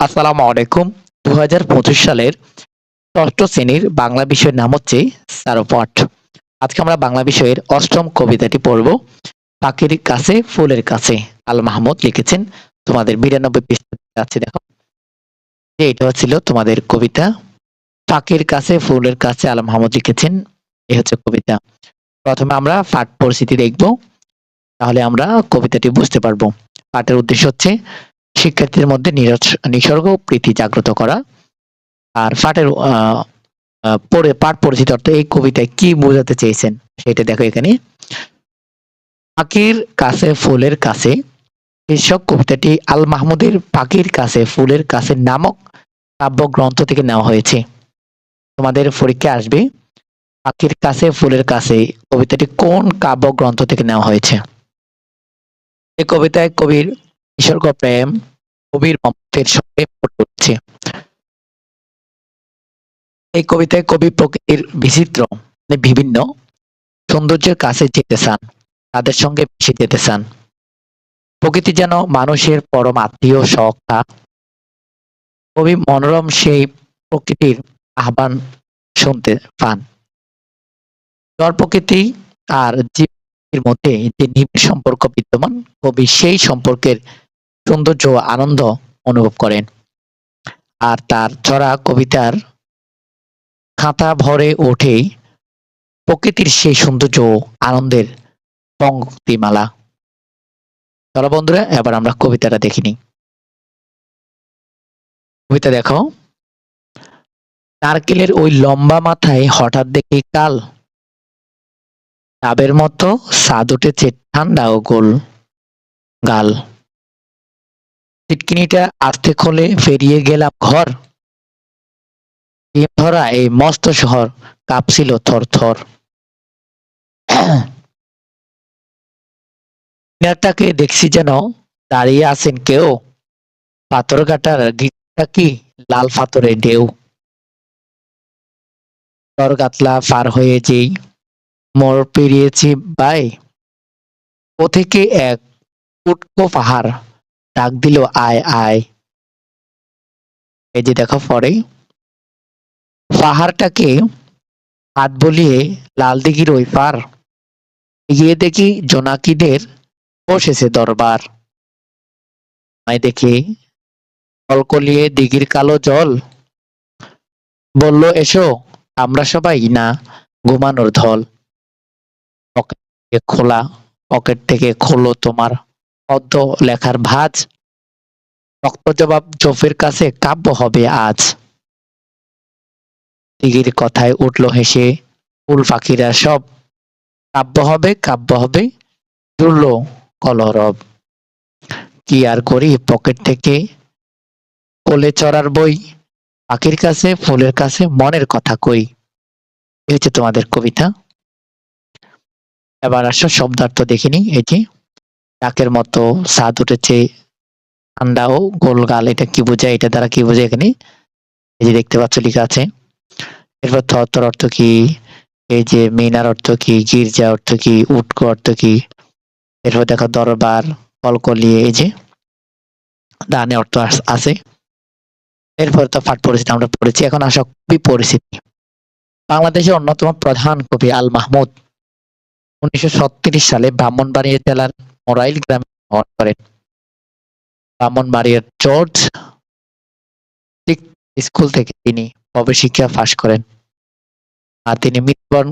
আসসালামু আলাইকুম। দু হাজার পঁচিশ সালের ষষ্ঠ শ্রেণির বাংলা বিষয়ের নাম হচ্ছে সারোপট আজকে আমরা বাংলা বিষয়ের অষ্টম কবিতাটি পড়ব। পাখির কাছে, ফুলের কাছে, আল মাহমুদ লিখেছেন। তোমাদের বিরানব্বই পৃষ্ঠা আছে, দেখো। এটা ছিল তোমাদের কবিতা। পাখির কাছে, ফুলের কাছে, আল মাহমুদ লিখেছেন। এই হচ্ছে কবিতা। প্রথমে আমরা পাঠ পরিস্থিতি দেখব। তাহলে আমরা কবিতাটি বুঝতে পারব। পাঠের উদ্দেশ্য হচ্ছে শিক্ষার্থীদের মধ্যে নিসর্গ প্রীতি জাগ্রত করা। আর পাঠের পড়ে, পাঠ পরিচিত অর্থ এই কবিতায় কি বোঝাতে চেয়েছেন সেটা দেখো এখানে। পাখির কাছে ফুলের কাছে, শীর্ষক কবিতাটি আল মাহমুদের পাখির কাছে ফুলের কাছে নামক কাব্যগ্রন্থ থেকে নেওয়া হয়েছে। তোমাদের পরীক্ষা আসবে পাখির কাছে ফুলের কাছে কবিতাটি কোন কাব্যগ্রন্থ থেকে নেওয়া হয়েছে? এই কবিতায় কবির নিসর্গ প্রেম কবির মমত্বের সঙ্গে ফুটে উঠছে এই কবিতায় কবি প্রকৃতির বিচিত্র মানে বিভিন্ন সৌন্দর্যের কাছে যেতে চান, তাদের সঙ্গে মিশে যেতে চান। প্রকৃতি যেন মানুষের পরম আত্মীয় সখা কবি মনোরম সেই প্রকৃতির আহ্বান শুনতে পান। জড় প্রকৃতি আর জীবের মধ্যে যে নিবিড় সম্পর্ক বিদ্যমান, কবি সেই সম্পর্কের সৌন্দর্য আনন্দ অনুভব করেন। আর তার ছড়া কবিতার খাতা ভরে ওঠে প্রকৃতির সেই সৌন্দর্য আনন্দের পঙ্ক্তিমালা। চলো বন্ধুরা, এবার আমরা কবিতাটা দেখিনি কবিতা দেখো। নারকেলের ওই লম্বা মাথায় হঠাৎ দেখি কাল। ডাবের মতো স্বাদ উঠেছে ঠান্ডা ও গোল গাল। ছিটকিনিটা আর্থে খোলে ফেরিয়ে গেলাম ঘর। ধরা এই মস্ত শহর কাঁপছিল থর থর। মিনারটাকে দেখছি যেন দাঁড়িয়ে আছেন কেউ। পাথর কাটার গিটটা কি? লাল পাথরে ঢেউ। গাতলা পার হয়ে যেই মোড় পেরিয়েছি বাই। ও থেকে এক উটকো পাহাড়। ডাক দিল, আয় আয়। এই যে দেখো পরে। পাহাড়টাকে হাত বলিয়ে লাল দিঘির ওই পার। গিয়ে দেখি জোনাকিদের বসেছে দরবার। আমি দেখি কলকলিয়ে দিঘির কালো জল বলল, এসো, আমরা সবাই না ঘুমানোর ধল পকেট থেকে খোলা, পকেট থেকে খোলো তোমার পদ্ম লেখার ভাঁজ। রক্ত জবাব চোফের কাছে কাব্য হবে আজ। দিঘির কথায় উঠল হেসে, ফুল পাখিরা সব। কাব্য হবে কাব্য হবে, জুড়ল কলরব। কি আর করি পকেট থেকে? কোলে চড়ার বই, পাখির কাছে, ফুলের কাছে, মনের কথা কই? এই হচ্ছে তোমাদের কবিতা। এবার আসো শব্দার্থ দেখিনি, এই যে ডাকের মতো স্বাদ উঠেছে। ঠান্ডা ও গোলগাল এটা কি বোঝায়? এটা দ্বারা কি বোঝায় এখানে? এই যে দেখতে পাচ্ছ, লেখা আছে। এরপর থর অর্থ কি? এই যে মিনার অর্থ কি? গির্জা অর্থ কি? উটকো অর্থ কি? এরপর দেখো দরবার কলকলিয়ে এই যে দানে অর্থ আছে। এরপর তো পাঠ পরিচিতি আমরা পড়েছি। এখন আসা কবি পরিচিতি। বাংলাদেশের অন্যতম প্রধান কবি আল মাহমুদ। উনিশশো সালে ব্রাহ্মণবাড়িয়া জেলার মোরাইল গ্রামে জন্মগ্রহণ করেন ব্রাহ্মণবাড়িয়ার জর্জ স্কুল থেকে তিনি প্রবেশিক্ষা পাশ করেন। আর তিনি মৃত্যুবরণ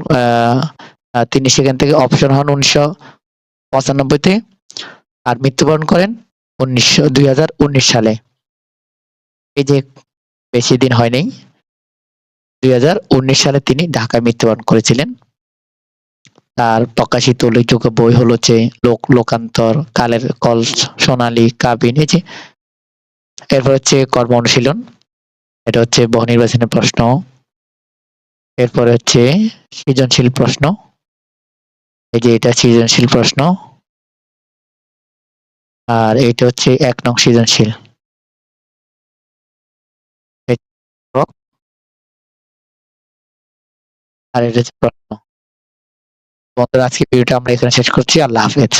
তিনি সেখান থেকে অপশন হন উনিশশো পঁচানব্বইতে আর মৃত্যুবরণ করেন উনিশশো, দুই সালে। এই যে বেশি দিন হয়নি, দুই হাজার উনিশ সালে তিনি ঢাকায় মৃত্যুবরণ করেছিলেন। তার প্রকাশিত উল্লেখযোগ্য বই হলো যে লোক, লোকান্তর, কালের কল, সোনালী কাবিন এই যে এরপর হচ্ছে কর্ম অনুশীলন। এটা হচ্ছে বহু নির্বাচনের প্রশ্ন। এরপরে হচ্ছে সৃজনশীল প্রশ্ন। এই যে এটা সৃজনশীল প্রশ্ন। আর এটা হচ্ছে এক নং সৃজনশীল। আর এটা হচ্ছে বন্ধুরা আজকে ভিডিওটা আমরা এখানে শেষ করছি। আল্লাহ হাফেজ।